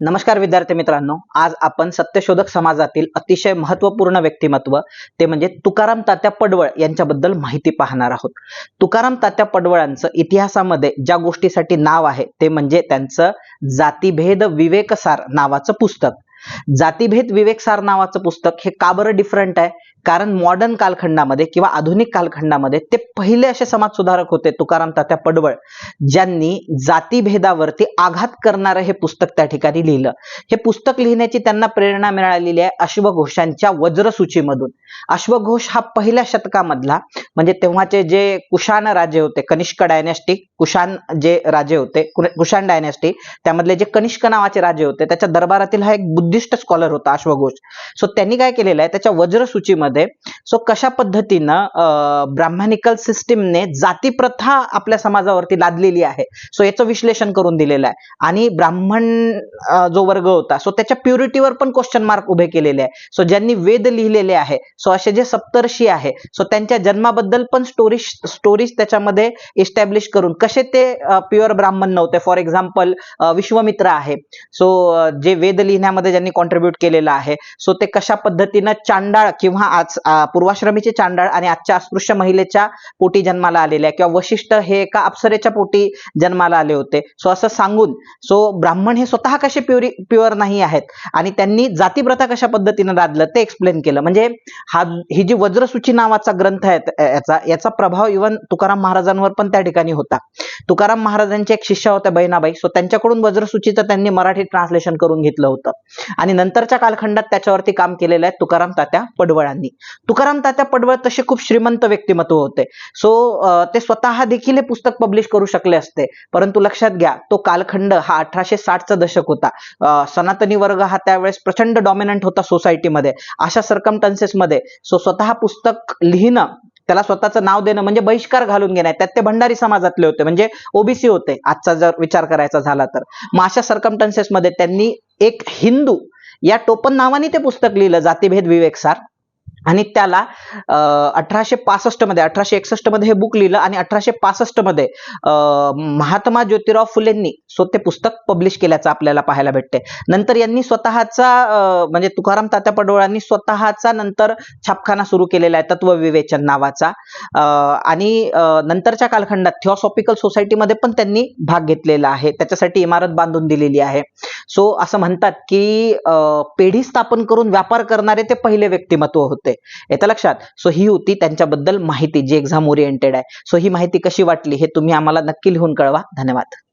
नमस्कार विद्यार्थी मित्रांनो आज आपण सत्यशोधक समाजातील अतिशय महत्त्वपूर्ण व्यक्तिमत्व ते म्हणजे तुकाराम तात्या पडवळ यांच्याबद्दल माहिती पाहणार आहोत. तुकाराम तात्या पडवळांचं इतिहासामध्ये ज्या गोष्टीसाठी नाव आहे ते म्हणजे त्यांचं जातीभेद विवेकसार नावाचं पुस्तक. जातीभेद विवेकसार नावाचं पुस्तक हे का बरं डिफरंट आहे? कारण मॉडर्न कालखंडामध्ये किंवा आधुनिक कालखंडामध्ये ते पहिले असे समाज सुधारक होते तुकाराम तात्या पडवळ ज्यांनी जातीभेदावरती आघात करणारं हे पुस्तक त्या ठिकाणी लिहिलं. हे पुस्तक लिहिण्याची त्यांना प्रेरणा मिळालेली आहे अश्वघोषांच्या वज्रसूचीमधून. अश्वघोष हा पहिल्या शतकामधला म्हणजे तेव्हाचे जे कुशाण राजे होते कनिष्क डायनॅस्टिक कुशाण जे राजे होते कुशाण डायनॅस्टी त्यामधले जे कनिष्क नावाचे राजे होते त्याच्या दरबारातील हा एक बुद्धिस्ट स्कॉलर होता अश्वघोष सो त्यांनी काय केलेलं आहे? त्याच्या वज्रसूचीमध्ये मध्ये सो कशा पद्धतीनं ब्राह्मणिकल सिस्टीमने जाती प्रथा आपल्या समाजावरती लादलेली आहे? सो याचं विश्लेषण करून दिलेलं आहे. आणि ब्राह्मण जो वर्ग होता सो त्याच्या प्युरिटीवर पण क्वेश्चन मार्क उभे केलेले आहे. सो ज्यांनी वेद लिहिलेले आहे सो असे जे सप्तर्षी आहे सो त्यांच्या जन्माबद्दल पण स्टोरीज स्टोरीज त्याच्यामध्ये इस्टॅब्लिश करून कसे ते प्युअर ब्राह्मण नव्हते? फॉर एक्झाम्पल विश्वमित्र आहे. सो जे वेद लिहिण्यामध्ये ज्यांनी कॉन्ट्रीब्युट केलेलं आहे सो ते कशा पद्धतीनं चांडाळ किंवा आज पूर्वाश्रमीचे चांडाळ आणि आजच्या अस्पृश्य महिलेच्या पोटी जन्माला आलेले आहे किंवा वशिष्ठ हे एका अप्सरेच्या पोटी जन्माला आले होते. सो असं सांगून सो ब्राह्मण हे स्वतः कसे प्युरी प्युअर नाही आहेत? आणि त्यांनी जातीप्रथा कशा पद्धतीनं लादलं ते एक्सप्लेन केलं. म्हणजे हा ही जी वज्रसूची नावाचा ग्रंथ आहे याचा याचा प्रभाव इवन तुकाराम महाराजांवर पण त्या ठिकाणी होता. तुकाराम महाराजांचे एक शिष्य होत्या बहिणाबाई. सो त्यांच्याकडून वज्रसूचीचं त्यांनी मराठी ट्रान्सलेशन करून घेतलं होतं. आणि नंतरच्या कालखंडात त्याच्यावरती काम केलेलं आहे तुकाराम तात्या पडवळांनी. तुकाराम तात्या पडवळ तसे खूप श्रीमंत व्यक्तिमत्व होते. सो ते स्वतः देखील हे पुस्तक पब्लिश करू शकले असते. परंतु लक्षात घ्या तो कालखंड हा अठराशे साठचा दशक होता. सनातनी वर्ग हा त्यावेळेस प्रचंड डॉमिनंट होता सोसायटीमध्ये अशा सरकमटन्सेसमध्ये सो स्वतः पुस्तक लिहिणं त्याला स्वतःचं नाव देणं म्हणजे बहिष्कार घालून घेणं त्यात ते भंडारी समाजातले होते. म्हणजे ओबीसी होते आजचा जर विचार करायचा झाला तर. मग अशा सर्कमटन्सेस मध्ये त्यांनी एक हिंदू या टोपण नावाने ते पुस्तक लिहिलं जातीभेद विवेकसार आणि त्याला अठराशे पासष्टमध्ये अठराशे एकसष्टमध्ये हे बुक लिहिलं आणि अठराशे पासष्टमध्ये महात्मा ज्योतिराव फुलेंनी सो ते पुस्तक पब्लिश केल्याचं आपल्याला पाहायला भेटते नंतर यांनी स्वतःचा अं, म्हणजे तुकाराम तात्या पडोळांनी स्वतःचा नंतर छापखाना सुरू केलेला आहे तत्वविवेचन नावाचा. आणि नंतरच्या कालखंडात थिओसॉफिकल सोसायटीमध्ये पण त्यांनी भाग घेतलेला आहे. त्याच्यासाठी इमारत बांधून दिलेली आहे. सो असं म्हणतात की पेढी स्थापन करून व्यापार करणारे ते पहिले व्यक्तिमत्व होते. येतं लक्षात? सो ही होती त्यांच्याबद्दल माहिती जी एक्झाम ओरिएंटेड आहे. सो ही माहिती कशी वाटली हे तुम्ही आम्हाला नक्की लिहून कळवा. धन्यवाद.